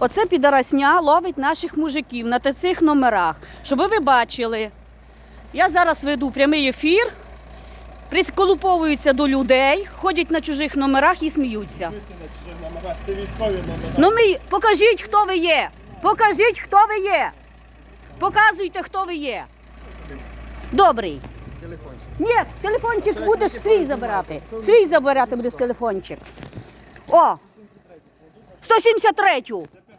Оце підарасня ловить наших мужиків на цих номерах. Щоб ви бачили. Я зараз веду прямий ефір, приколуповуються до людей, ходять на чужих номерах і сміються. Це військові номери. Ну ми покажіть, хто ви є. Покажіть, хто ви є. Показуйте, хто ви є. Добрий. Ні, телефончик будеш свій забирати. Свій забирати будеш телефончик. О! 173.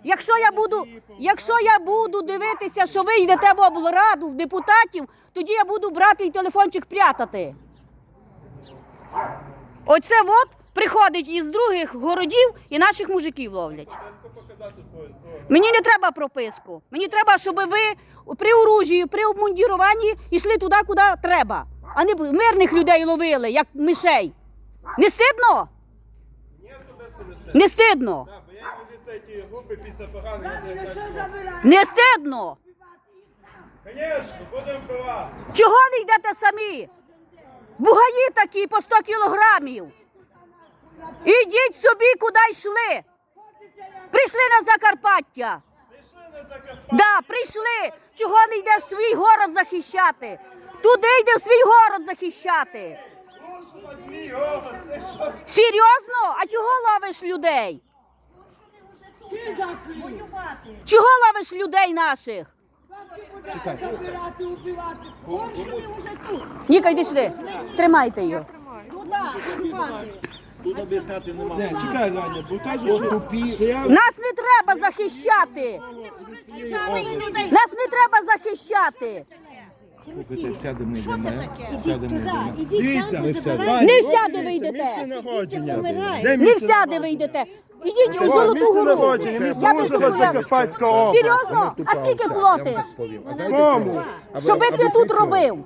Якщо я буду, якщо я буду дивитися, що ви йдете в облраду, в депутатів, тоді я буду брати і телефончик прятати. Оце от приходить із других городів і наших мужиків ловлять. Мені не треба прописку. Мені треба, щоб ви при оружії, при обмундіруванні йшли туди, куди треба, а не мирних людей ловили, як мишей. Не стидно? Не стидно. Цієї групи після поранення. Не стидно. Звісно, будемо вбивати. Чого не йдете самі? Бугаї такі по 100 кілограмів. Ідіть собі, куди йшли. Прийшли на Закарпаття. Прийшли на Закарпаття. Да, прийшли. Чого не йдеш свій город захищати? Туди йде в свій город захищати. Серйозно? А чого ловиш людей? Чого ловиш людей наших? Забирати, убивати. Кончені вже тут. Ніка, йди сюди. Тримайте. Тут об'ясняти нема. Чекай, Ганя, бо кажуть, що, що я Нас не треба захищати. Нас не треба захищати. Слухайте, сядемо не до мене. Сядемо не до мене. Дивіться, Не всяде ви йдете. Місце народження. Де Не місце всяде ви йдете. Ідіть у Золоту місце Гору. народження, місто Ужгород. Закарпатська область. Серйозно? А скільки платиш? Кому? Щоби ти тут робив.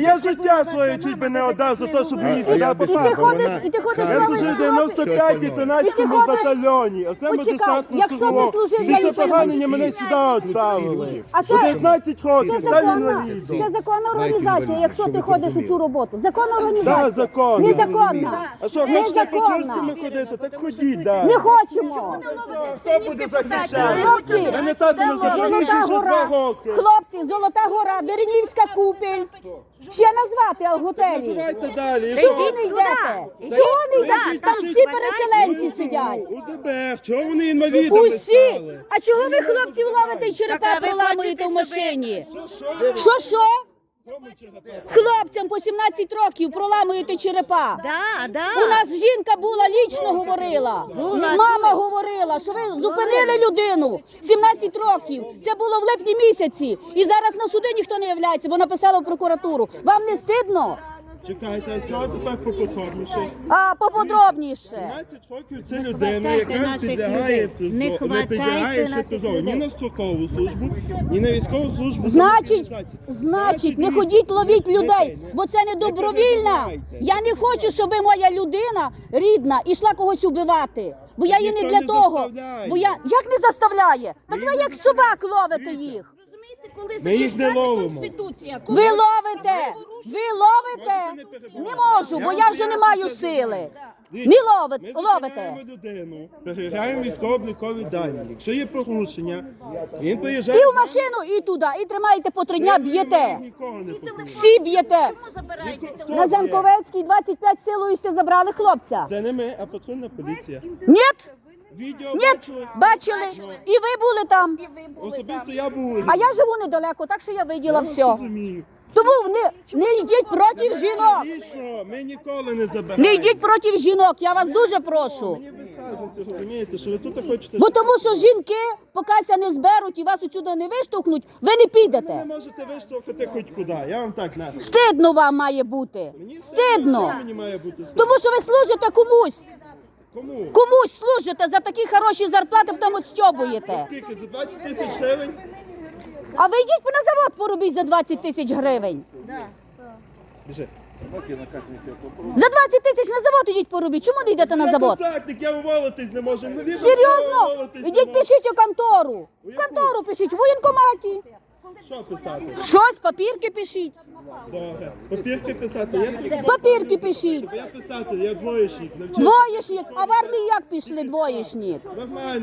Я життя своє чуть би не віддав за те, щоб мені сюди І ти попасти. ходиш, і ти ходиш Я служив в 95-й 13-му ходиш- батальйоні, окремо Почекай, десантну якщо ти служив, я Після нічого не поранення мене сюди відправили. А це- У 19 років, Це став законна, інвалідом. це законна організація, якщо ти ходиш у цю роботу. Законна організація. Да. Незаконна. А що, хочете Незаконна. патрульськими ходити? Так ходіть, да. Не хочемо. Хто буде захищати? Хлопці, Мене тато не Золота вже два гора. Хлопці, Золота гора, Деренівська купель. Ще назвати готелі. Називайте далі. Чого не йдете? Чого не йдете? Там всі переселенці сидять. У ДБР, чого вони інвалідами Усі. стали? А чого ви хлопців ловите і черепа проламуєте в машині? Що, Хлопцям по 17 років проламуєте черепа. Да, да. У нас жінка була лічно говорила. Мама говорила, що ви зупинили людину 17 років. Це було в липні місяці. І зараз на суди ніхто не являється, бо написала в прокуратуру. Вам не стидно? Чекайте, а цього тепер поподробніше. А поподробніше. 15 років це людина, яка наших підлягає людей. Не призо- не хватайте підлягає ще наших призову ні людей. на строкову службу, ні на військову службу. Значить, значить, не ходіть ловіть людей, бо це не добровільна. Я не хочу, щоб моя людина рідна йшла когось убивати. Бо я її не ніхто для не того. заставляє. Бо я як не заставляє? Так ви як собак ловите їх. Коли Ми їх не захищати ловимо. Конституція, Ви ловите, ви ловите. Не можу, бо я вже не маю сили. Не ловите, Ми ловите. людину, перевіряємо військово-облікові дані. Якщо є порушення, він приїжджає. І в машину, і туди, і тримаєте по три дня, б'єте. Нікого не порушує. Всі б'єте. чому забираєте? Хто На б'є? 25 силою сте забрали хлопця. Це не ми, а патрульна поліція. Ні? Відео Ні, бачили? бачили. І ви були там. Особисто я був. А я живу недалеко, так що я виділа все. розумію. Тому не, не йдіть проти жінок. Лічно, ми ніколи не забираємо. Не йдіть проти жінок, я вас дуже прошу. Мені без разниці, розумієте, що ви тут хочете. Бо тому що жінки, покася не зберуть і вас отсюди не виштовхнуть, ви не Ви не підете. можете виштовхати хоч куди. Я вам так на. Стидно вам має бути. Мені Стидно. Чому мені має бути стидно? Тому що ви служите комусь. Кому? Комусь служите за такі хороші зарплати, потім отстьобуєте. Скільки? За 20 тисяч гривень? А ви йдіть на завод поробіть за 20 тисяч гривень. Біжи. Я. За 20 тисяч на завод ідіть поробіть. Чому не йдете на Я завод? контактник, я уволитись не можу. Ну, Серйозно? Ідіть пишіть у контору. В яку? контору пишіть, в воєнкоматі. Що писати? Щось, папірки пишіть. Добре. Папірки писати. Я Папірки пишіть. Я писати, я двоєшник. Двоєшник. А в армії як пішли двоєшник? Нормально.